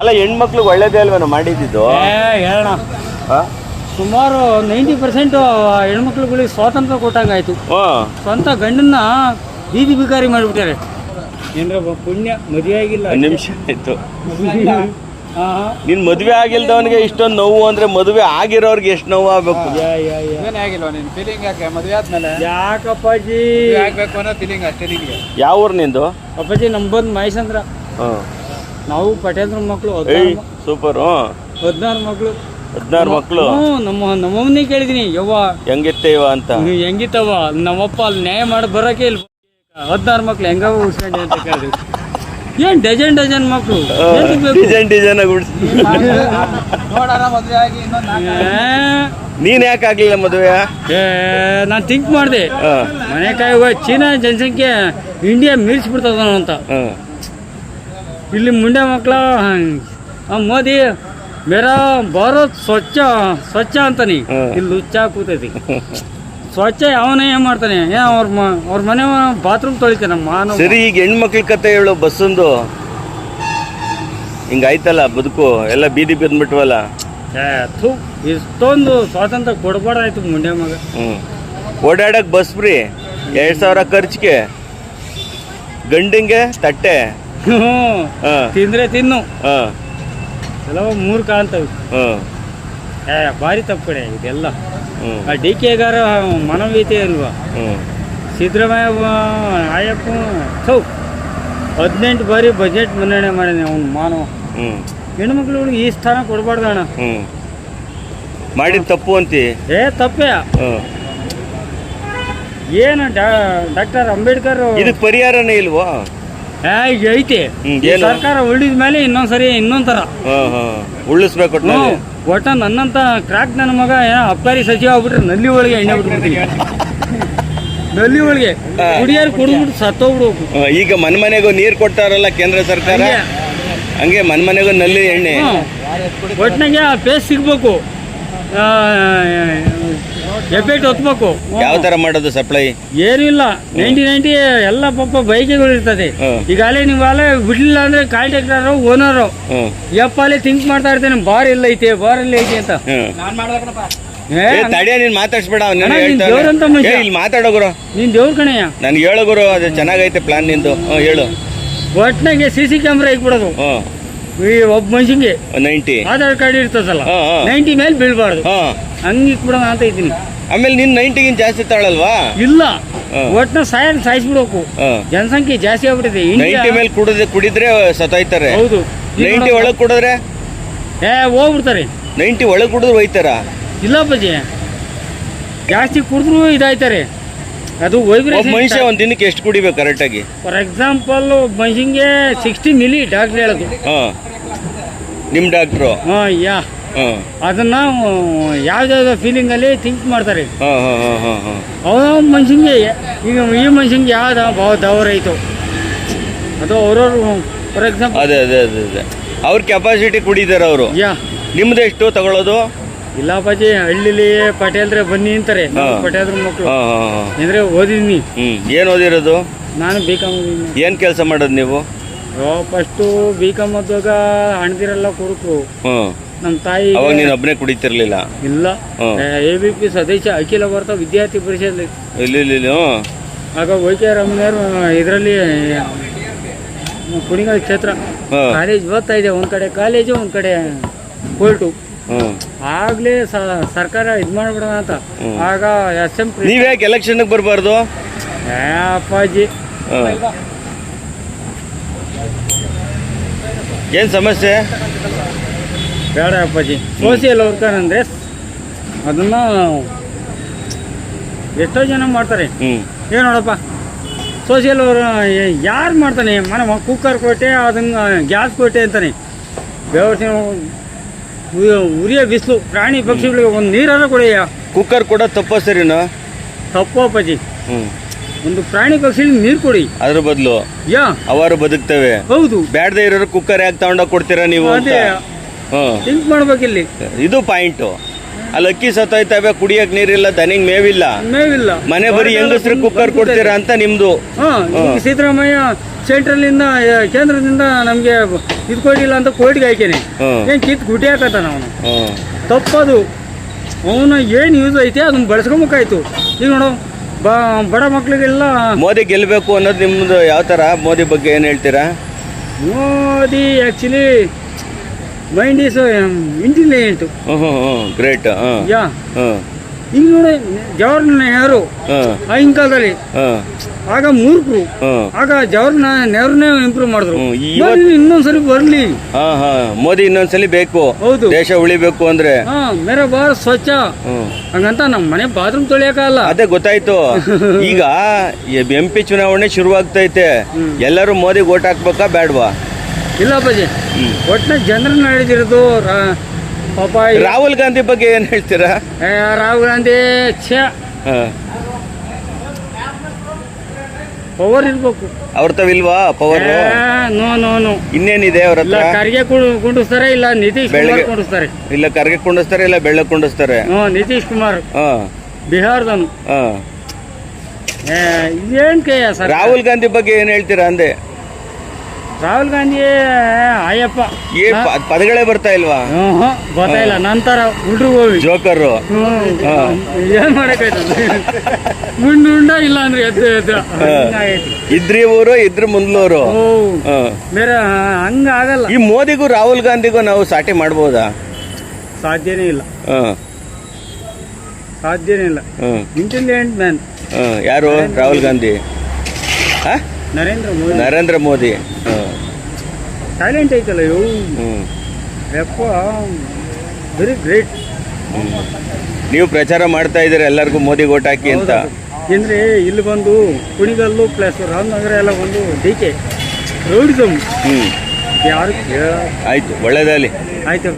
ಅಲ್ಲ ಹೆಣ್ಮಕ್ಳಿಗೆ ಒಳ್ಳೇದೇ ಅಲ್ವೇನೋ ಮಾಡಿದ್ದು? ಏ ಹೇಳೋಣ ಸುಮಾರು ನೈಂಟಿ ಪರ್ಸೆಂಟ್ ಹೆಣ್ಮಕ್ಳುಗಳಿಗೆ ಸ್ವಾತಂತ್ರ್ಯ ಕೊಟ್ಟಂಗಾಯ್ತು. ಸ್ವಂತ ಗಂಡನ್ನ ಬೀದಿ ಬಿಕಾರಿ ಮಾಡಿಬಿಟ್ಟಾರೆ. ಏನ್ರ ಪುಣ್ಯ ಮದುವೆ ಆಗಿಲ್ಲ. ನಿಮಿಷ ಆಯ್ತು. ನಿನ್ ಮದ್ವೆ ಆಗಿಲ್ದವನಿಗೆ ಇಷ್ಟೊಂದು ನೋವು ಅಂದ್ರೆ ಮದುವೆ ಆಗಿರೋರ್ಗೆ ಎಷ್ಟು ನೋವು ಆಗ್ಬೇಕು? ಯಾ, ಯಾ, ಯಾ. ಏನೇ ನೀನು ಫೀಲಿಂಗ್ ಯಾಕೆ? ಮದುವೆ ಆದ್ಮೇಲೆ? ಯಾಕಪ್ಪಾಜಿ? ಆಗ್ಬೇಕು ಅನ್ನೋ ಫೀಲಿಂಗ್ ಅಷ್ಟೇ ಯಾವ ಊರ್ ನಿಂದು? ಅಪ್ಪಾಜಿ ನಮ್ ಬಂದ್ ಮಹೇಶಂದ್ರ ಹ್ಮ್. ನಾವು ಪಟೇಲ್ರ ಮಕ್ಕಳು ಸೂಪರ್ ಹದಿನಾರು ಮಕ್ಕಳು ಹದಿನಾರು ಮಕ್ಕಳು ನಮ್ಮ ನಮ್ಮಮ್ಮನೇ ಕೇಳಿದೀನಿ ಯವ್ವ. ಹೆಂಗಿತ್ತೆ ಇವ ಅಂತ ಹೆಂಗಿತ್ತವ ನಮ್ಮಪ್ಪ ಅಲ್ಲಿ ನ್ಯಾಯ ಮಾಡಿ ಬರೋಕೆ ಇಲ್ಲ. ಹದಿನಾರು ಮಕ್ಳು ಹೆಂಗ ಉಡ್ಸ್ಕೊಂಡೆ ಅಂತ ಕೇಳಿದ್ವಿ. ಏನ್ ಡಜನ್ ಡಜನ್ ಬೇಕು? ಡಿಸೈನ್ ಡಿಸೈನ್ ಆಗಿ ಉಡ್ಸಿ ನೀನ್ ಯಾಕೆ ಆಗ್ಲಿಲ್ಲ ಮದುವೆ? ಏ ನಾನು ಥಿಂಕ್ ಮಾಡಿದೆ. ಮನೆ ಕಾಯಿ ಚೀನಾ ಜನಸಂಖ್ಯೆ ಇಂಡಿಯಾ ಮೀರಿಸ್ಬಿಡ್ತದ ಅಂತ. ಇಲ್ಲಿ ಮುಂಡೆ ಮಕ್ಕಳ ಮೋದಿ ಮೇರಾ ಭಾರತ್ ಸ್ವಚ್ಛ ಸ್ವಚ್ಛ ಅಂತಾನೆ. ಇಲ್ಲಿ ಹುಚ್ಚ ಕೂತೈತಿ. ಸ್ವಚ್ಛ ಅವನೇ ಏನ್ ಮಾಡ್ತಾನೆ? ಏ ಅವ್ರ ಅವ್ರ ಮನೆ ಬಾತ್ರೂಮ್ ತೊಳಿತಾನೆ ಮಾನವ. ಸರಿ ಈಗ ಹೆಣ್ಮಕ್ಳ ಕತೆ ಹೇಳು ಬಸ್ಸೊಂದು. ಹಿಂಗಾಯ್ತಲ್ಲ ಬದುಕು ಎಲ್ಲ ಬೀದಿ ಬಿದ್ಬಿಟ್ವಲ್ಲ. ಥು, ಇಷ್ಟೊಂದು ಸ್ವಾತಂತ್ರ್ಯ ಕೊಡ್ಬಾರ್ದಾಯ್ತು ಮುಂಡೆ ಮಗ. ಓಡಾಡಕ್ ಬಸ್ ಫ್ರೀ ಎರಡ್ ಸಾವಿರ ಖರ್ಚಿಗೆ. ಗಂಡಿಂಗೆ ತಟ್ಟೆ. ತಿಂದ್ರೆ ತಿನ್ನು. ಹಾ. ಕೆಲವು ಮೂರ್ ಕಾಣ್ತವೆ. ಏ ಭಾರಿ ತಪ್ಪು ಕಡೆ ಇದೆಲ್ಲ. ಆ ಡಿ ಕೆಗಾರ ಮನೋವೀತೆ ಅಲ್ವಾ? ಸಿದ್ದರಾಮಯ್ಯ ಆಯಪ್ಪ ಸೌ ಹದಿನೆಂಟು ಬಾರಿ ಬಜೆಟ್ ಮಂಡನೆ ಮಾಡಿದೆ ಅವನು ಮಾನವ. ಹೆಣ್ಮಕ್ಳು ಹೆಣ್ಮಕ್ಳುಗಳಿಗೆ ಈ ಸ್ಥಾನ ಕೊಡಬಾರ್ದು ಅಣ್ಣ. ಮಾಡಿದ ತಪ್ಪು ಅಂತಿ? ಏ ತಪ್ಪೇ. ಏನು ಡಾಕ್ಟರ್ ಅಂಬೇಡ್ಕರ್ ಇದಕ್ಕೆ ಪರಿಹಾರನೇ ಇಲ್ವಾ? ಈಗ ಐತಿ? ಸರ್ಕಾರ ಉಳಿದ ಮೇಲೆ ಇನ್ನೊಂದ್ಸರಿ ಇನ್ನೊಂದರ ಉಳಿಸ್ಬೇಕು ಒಟ್ಟ ನನ್ನಂತ ಕ್ರಾಕ್ ನನ್ನ ಮಗ ಅಬ್ಕಾರಿ ಸಚಿವ ಆಗ್ಬಿಟ್ರೆ ನಲ್ಲಿ ಒಳಗೆ ಎಣ್ಣೆ ಬಿಟ್ಬಿಡ್ತೀನಿ. ನಲ್ಲಿ ಒಳಗೆ. ಕುಡಿಯೋರು ಕುಡಿದ್ಬಿಟ್ಟು ಸತ್ತೋಗ್ಬಿಡ್ಬೇಕು ಈಗ ಮನ್ ಮನೆಗೂ ನೀರು ಕೊಟ್ಟಾರಲ್ಲ ಕೇಂದ್ರ ಸರ್ಕಾರ? ಹಂಗೆ. ಹಂಗೆ ಮನ್ ಮನೆಗೂ ನಲ್ಲಿ ಎಣ್ಣೆ? ಒಟ್ಟಿನಾಗೆ ಆ ಪೇಸ್ ಸಿಗ್ಬೇಕು. ಎಫೆಕ್ಟ್ ಹೊತ್ಬೇಕು. ಯಾವ ತರ ಮಾಡೋದು ಸಪ್ಲೈ ಏನಿಲ್ಲ. ನೈಂಟಿ ನೈಂಟಿ ಎಲ್ಲ ಪಾಪ ಬೈಕ್ಗಳು ಇರ್ತದೆ. ಈಗಾಗಲೇ ನೀವು ಅಲ್ಲೇ ಬಿಡ್ಲಿಲ್ಲ ಅಂದ್ರೆ ಕಾಂಟ್ರಾಕ್ಟರ್ ಓನರು ಅಲ್ಲಿ ಥಿಂಕ್ ಮಾಡ್ತಾ ಇರ್ತೇನೆ. ಬಾರ್ ಇಲ್ಲ ಐತೆ ಬಾರ್ ಇಲ್ಲ ಐತೆ ಅಂತ. ತಡಿಯ ನೀನ್ ಮಾತಾಡ್ಸ್ಬೇಡ ಇಲ್ಲಿ ಮಾತಾಡೋ ಗುರು. ನೀನ್ ದೇವ್ರ ಕಣಯ್ಯ ನನ್ಗೆ ಹೇಳು ಗುರು ಅದು ಚೆನ್ನಾಗೈತೆ ಪ್ಲಾನ್ ನಿಂದು. ಹೇಳು. ಒಟ್ನಾಗೆ ಸಿ ಸಿ ಕ್ಯಾಮ್ರಾ ಇಕ್ಬಿಡೋದು ಈ ಒಬ್ಬ ಮನುಷ್ಯಂಗೆ ನೈಂಟಿ. ಆಧಾರ್ ಕಾರ್ಡ್ ಇರ್ತದಲ್ಲ ಹಾ, ಹಾ. ನೈಂಟಿ ಮೇಲೆ ಬೀಳ್ಬಾರ್ದು. ಹಾ. ಹಂಗೆ ಇಕ್ಬಿಡೋಣ ಅಂತ ಇದ್ದೀನಿ. ಆಮೇಲೆ ನಿನ್ ನೈಂಟಿಗಿಂತ ಜಾಸ್ತಿ ತಾಳಲ್ವಾ? ಇಲ್ಲ. ಹಾ. ಒಟ್ನ ಸಾಯನ್ ಸಾಯಿಸ್ಬಿಡ್ಬೇಕು. ಹಾ. ಜನಸಂಖ್ಯೆ ಜಾಸ್ತಿ ಆಗ್ಬಿಟ್ಟಿದೆ. ನೈಂಟಿ ಮೇಲೆ ಕುಡಿದ್ರೆ ಕುಡಿದ್ರೆ ಸತಾಯ್ತಾರೆ. ಹೌದು. ನೈಂಟಿ ಒಳಗ್ ಕುಡಿದ್ರೆ? ಏ ಹೋಗ್ಬಿಡ್ತಾರೆ. ನೈಂಟಿ ಒಳಗ್ ಕುಡಿದ್ರೆ ಹೋಯ್ತಾರ? ಇಲ್ಲ ಬಜ್ಜಿ ಜಾಸ್ತಿ ಕುಡಿದ್ರು ಇದಾಯ್ತಾರೆ. ಅದು ಮನುಷ್ಯ ಒಂದ್ ದಿನಕ್ಕೆ ಎಷ್ಟು ಕುಡಿಬೇಕು ಕರೆಕ್ಟಾಗಿ ಫಾರ್ ಎಕ್ಸಾಂಪಲ್ ಮನುಷ್ಯಂಗೆ ಸಿಕ್ಸ್ಟಿ ಮಿಲಿ ಡಾಕ್ಟರ್ ಹೇಳೋದು. ಹಾಂ. ನಿಮ್ಮ ಡಾಕ್ಟ್ರು ಹಾಂ ಯಾ. ಅದನ್ನ ಯಾವ್ದಾವ್ದೋ ಫೀಲಿಂಗಲ್ಲಿ ಥಿಂಕ್ ಮಾಡ್ತಾರೆ. ಅವನ ಮನುಷ್ಯಂಗೆ ಈಗ ಈ ಮನುಷ್ಯಂಗೆ ಯಾವ್ದು ಭಾವ ಐತು. ಅದು ಅವ್ರವ್ರು ಫಾರ್ ಎಕ್ಸಾಂಪಲ್ ಅದೇ ಅದೇ ಅದೇ ಅದೇ. ಅವ್ರ ಕೆಪಾಸಿಟಿ ಕುಡಿದಾರೆ ಅವರು. ಯಾ. ನಿಮ್ದು ಎಷ್ಟು ತಗೊಳ್ಳೋದು? ಇಲ್ಲ ಅಪ್ಪಾಜಿ ಹಳ್ಳಿಲಿ ಪಟೇಲ್ರೆ ಬನ್ನಿ ಅಂತಾರೆ. ಪಟೇಲ್ರ ಮಕ್ಕಳು ಅಂದ್ರೆ ಓದಿದ್ನಿ. ಏನ್ ಓದಿರೋದು? ನಾನು ಬಿ ಕಾಮ್ ಏನ್ ಕೆಲಸ ಮಾಡೋದು ನೀವು? ಫಸ್ಟು ಬಿ ಕಾಮ್ ಓದುವಾಗ ಹಣದಿರೆಲ್ಲ ಕುರುಕು ನಮ್ ನಮ್ಮ ತಾಯಿ ಅವಾಗ ನೀನ್ ಒಬ್ನೇ ಕುಡಿತಿರ್ಲಿಲ್ಲ? ಇಲ್ಲ. ಎ ಬಿ ಪಿ ಸದಸ್ಯ ಅಖಿಲ ಭಾರತ ವಿದ್ಯಾರ್ಥಿ ಪರಿಷತ್ ಇಲ್ಲಿ ಆಗ ವೈಕೆ ರಮಣರು ಇದರಲ್ಲಿ ಕುಣಿಗಲ್ ಕ್ಷೇತ್ರ. ಕಾಲೇಜ್ ಓದ್ತಾ ಇದೆ. ಒಂದ್ ಕಡೆ ಕಾಲೇಜು ಒಂದ್ ಕಡೆ ಕೋರ್ಟು ಆಗ್ಲೇ ಸರ್ಕಾರ ಇದ್ ಮಾಡ್ಬಿಡೋಣ ಅಂತ. ಆಗ ಎಸ್ ಎಂ ನೀವ್ ಯಾಕೆ ಎಲೆಕ್ಷನ್ ಬರಬಾರ್ದು? ಅಪ್ಪಾಜಿ. ಏನ್ ಸಮಸ್ಯೆ? ಬೇಡ ಅಪ್ಪಾಜಿ. ಸೋಶಿಯಲ್ ವರ್ಕರ್ ಅಂದ್ರೆ ಅದನ್ನ ಎಷ್ಟೋ ಜನ ಮಾಡ್ತಾರೆ. ಏನು ನೋಡಪ್ಪ. ಸೋಷಿಯಲ್ ಯಾರು ಮಾಡ್ತಾನೆ? ಮನೆ ಕುಕ್ಕರ್ ಕೊಟ್ಟೆ ಅದನ್ನ ಗ್ಯಾಸ್ ಕೊಟ್ಟೆ ಅಂತಾನೆ. ಬೆವರ್ಸಿನ ಉರಿಯ ಬಿಸಿಲು. ಪ್ರಾಣಿ ಪಕ್ಷಿಗಳಿಗೆ ಒಂದು ನೀರನ್ನು ಕೊಡಿಯ. ಕುಕ್ಕರ್ ಕೂಡ ತಪ್ಪ ಸರಿನಾ ತಪ್ಪು ಅಪ್ಪಾಜಿ. ಹ್ಮ್. ಒಂದು ಪ್ರಾಣಿ ಪಕ್ಷಿಗೆ ನೀರು ಕೊಡಿ. ಅದ್ರ ಬದಲು? ಯಾ? ಅವಾರು ಬದುಕ್ತವೆ. ಹೌದು. ಬ್ಯಾಡದೇ ಇರೋರು ಕುಕ್ಕರ್ ಯಾಕೆ ತಗೊಂಡೋಗಿ ಕೊಡ್ತೀರಾ ನೀವು ಅದೇ. ಹ್ಮ್. ಥಿಂಕ್ ಮಾಡ್ಬೇಕಿಲ್ಲಿ. ಇದು ಪಾಯಿಂಟು. ಅಲ್ಲಿ ಅಕ್ಕಿ ಸತ್ತೋಯ್ತವೆ ಕುಡಿಯಕ್ ನೀರಿಲ್ಲ ದನಿಗ್ ಮೇವಿಲ್ಲ. ಮೇವಿಲ್ಲ. ಮನೆ ಬರೀ ಹೆಂಗಸ್ರು ಕುಕ್ಕರ್ ಕೊಡ್ತೀರಾ ಅಂತ ನಿಮ್ದು. ಸಿದ್ದರಾಮಯ್ಯ ಸೆಂಟ್ರಲ್ ಇಂದ ಕೇಂದ್ರದಿಂದ ನಮಗೆ ಇದು ಕೊಡಿಲ್ಲ ಅಂತ ಕೋರ್ಟ್ಗೆ ಹಾಕೇನೆ ಏನ್ ಏನು ಕಿತ್ತು ಹಾಕತಾನ ಅವನು? ತಪ್ಪದು. ಅವನ ಏನು ಯೂಸ್ ಐತೆ ಅದನ್ನ ಬಳಸ್ಕೊಬೇಕಾಯ್ತು. ಈಗ ನೋಡು ಬಡ ಮಕ್ಳಿಗೆಲ್ಲ ಮೋದಿ ಗೆಲ್ಲಬೇಕು ಅನ್ನೋದು ನಿಮ್ದು ಯಾವ ತರ? ಮೋದಿ ಬಗ್ಗೆ ಏನ್ ಹೇಳ್ತೀರಾ? Modi actually mind is intelligent great yeah ಈಗ ನೋಡಿ ಜವಾಹರ್ಲಾಲ್ ನೆಹರು ಆಗಿನ ಕಾಲದಲ್ಲಿ ಆಗ ಮೂರ್ಖರು ಆಗ ಜವಾಹರ್ಲಾಲ್ ನೆಹರುನೇ ಇಂಪ್ರೂವ್ ಮಾಡಿದ್ರು. ಇನ್ನೊಂದ್ಸಲಿ ಬರ್ಲಿ, ಇನ್ನೊಂದ್ಸರಿ ಬರ್ಲಿ. ಹಾ ಹಾ ಮೋದಿ ಇನ್ನೊಂದ್ಸಲಿ ಬೇಕು. ಹೌದು. ದೇಶ ಉಳಿಬೇಕು ಅಂದ್ರೆ. ಮೇರೆ ಬಾರ ಸ್ವಚ್ಛ. ಹಂಗಂತ ನಮ್ಮ ಮನೆ ಬಾತ್ರೂಮ್ ತೊಳಿಯಕಲ್ಲ ಅದೇ ಗೊತ್ತಾಯ್ತು. ಈಗ ಎಂ ಪಿ ಚುನಾವಣೆ ಶುರುವಾಗ್ತೈತೆ. ಎಲ್ಲರೂ ಮೋದಿ ಓಟ್ ಹಾಕ್ಬೇಕಾ ಬೇಡವಾ ಇಲ್ಲ ಅಪ್ಪಾಜಿ. ಒಟ್ಟಿನ ಜನರ ನಡೆದಿರೋದು ಪಾಪ ಈ- ರಾಹುಲ್ ಗಾಂಧಿ ಬಗ್ಗೆ ಏನ್ ಹೇಳ್ತೀರಾ? ಏ, ರಾಹುಲ್ ಗಾಂಧಿ ಛ. ಪವರ್ ಇರ್ಬೇಕು. ಅವ್ರ ತವಿಲ್ವಾ ಪವರ್ ಏ, ನೋ ನೋ ನೋ ಇನ್ನೇನಿದೆ ಅವ್ರ ಇಲ್ಲ ಹತ್ರ? ಖರ್ಗೆ ಕುಂಡಿಸ್ತಾರೆ ಇಲ್ಲ ನಿತೀಶ್ ಕುಮಾರ್ ಬೆಳಗ್ಗೆ- ಕುಂಡಿಸ್ತಾರೆ. ಇಲ್ಲ ಕರ್ಗೆ ಕುಂಡಿಸ್ತಾರೆ ಇಲ್ಲ ಬೆಳ್ಳ ಕುಂಡಿಸ್ತಾರೆ? ಹ್ಞೂ ನಿತೀಶ್ ಕುಮಾರ್. ಹಾ. ಬಿಹಾರದನು ಹಾ. ಏ, ಇದೇನ್ ಕೈ ಸರ್ ರಾಹುಲ್ ಗಾಂಧಿ ಬಗ್ಗೆ ಏನ್ ಹೇಳ್ತೀರಾ ಅಂದೆ? ರಾಹುಲ್ ಗಾಂಧಿ ಅಯ್ಯಪ್ಪ. ಏ ಪ- ಪದಗಳೇ ಬರ್ತಾ ಇಲ್ವಾ? ಹ್ಞೂ ಗೊತ್ತಾಯಿಲ್ಲ ನಂತರ ಹುಡ್ರು ಹೋಗಿ. ಜೋಕರ್. ಏನ್ ಮಾಡಕ್ಕಾಯ್ತದೆ? ಉಂಡು ಉಂಡ ಇಲ್ಲ ಅಂದ್ರೆ ಎದ್ದು ಎದ್ದು. ಹಿಂಗಾಗೈತಿ. ಇದ್ರಿ ಊರು ಇದ್ರ ಮುಂದ್ಲೂರು. ಓ ಹಾ. ಬೇರೆ ಹಂಗ ಆಗಲ್ಲ ಈ ಮೋದಿಗೂ ರಾಹುಲ್ ಗಾಂಧಿಗೂ ನಾವು ಸಾಟಿ ಮಾಡ್ಬೋದಾ? ಸಾಧ್ಯನೇ ಇಲ್ಲ. ಹಾ. ಸಾಧ್ಯನೇ ಇಲ್ಲ. ಹ್ಮ್ ಇಂಟೆಲಿಜೆಂಟ್ ಮ್ಯಾನ್ ಹಾ. ಯಾರು? ರಾಹುಲ್ ಗಾಂಧಿ. ಹಾ? ನರೇಂದ್ರ ಮೋದಿ. ನರೇಂದ್ರ ಮೋದಿ. ಹಾ. ಟ್ಯಾಲೆಂಟ್ ಐತಲ್ಲ ಇವು? ಯಪ್ಪ ವೆರಿ ಗ್ರೇಟ್ ನೀವು ಪ್ರಚಾರ ಮಾಡ್ತಾ ಇದ್ದೀರಾ ಎಲ್ಲರಿಗೂ ಮೋದಿ ಓಟ್ ಹಾಕಿ ಅಂತ? ಅಂದ್ರೆ ಇಲ್ಲಿ ಬಂದು ಕುಣಿಗಲ್ಲು ಪ್ಲಸ್ ರಾಮನಗರ ಎಲ್ಲ ಬಂದು ಡಿ ಕೆ. ರೌಡಿಸಮ್ ಹ್ಮ್. ಯಾರು ಆಯ್ತು ಒಳ್ಳೇದಾಗಲಿ. ಆಯ್ತು.